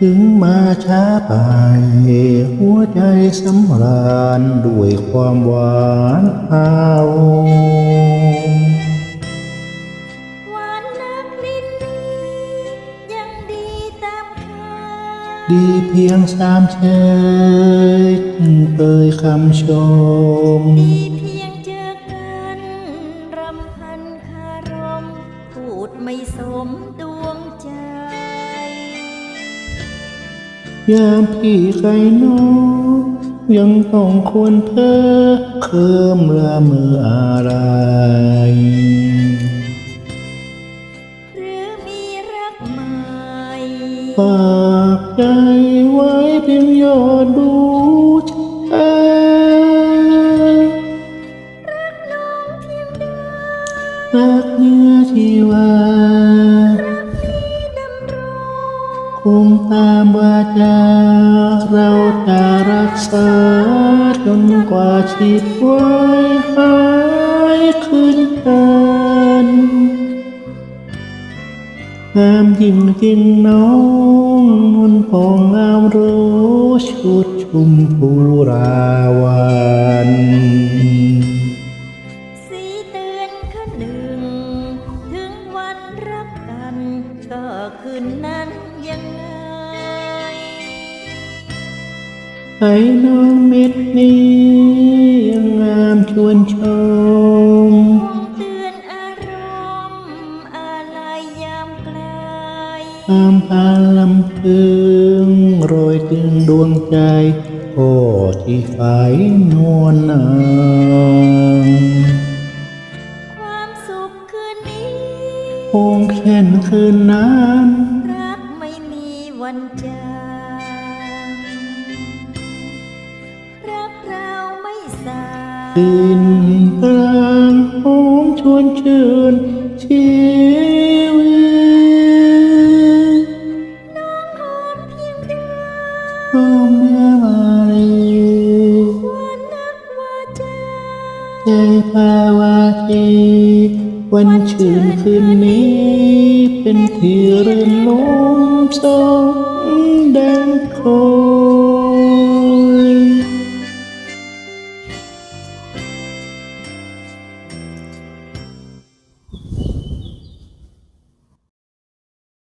ถึงมาช้าไป หัวใจสำราญด้วยความหวานเอาหวานนักลิ้นดียังดีตามคาดีเพียงสามเชยจึงเปยคำชมดีเพียงเจอกันรำพันคารม พูดไม่สมด ยามพี่ใครน้องยังต้องควรเพ้อเคิมละเมืออะไร หรือมีรักใหม่ฝากใจไว้เพียงยอดบูชาน้องเพียงเดิมรักเนื้อชีวา คงตามวาจาเราจะรักษาจนกว่าชีพไว้หายคืนกันงามยิ่งจริงน้องนวลพองงามรู้ชุดชุมพูราวันสีเตือนขนึงถึงวันรักกัน ก็คืนนั้น ยังไงไอ้น้องเม็ดนี้ยังงามชวนชม คงเตือนอารมณ์อะไรยามไกลตามพาลำพึงโรยตึงดวงใจโอ้ที่ฝ่ายนวลนางความสุขคืนนี้ คงเช่นคืนนั้นรักไม่มี วันจางรักเราไม่สายดินกลางหอมชวนชื่นชีวิตหอมเพียงเดิมหอมเนื้อมาลีวันนักว่าจาใจภาวาที วันชื่นคืนนี้ เป็นที่รื่นลมสง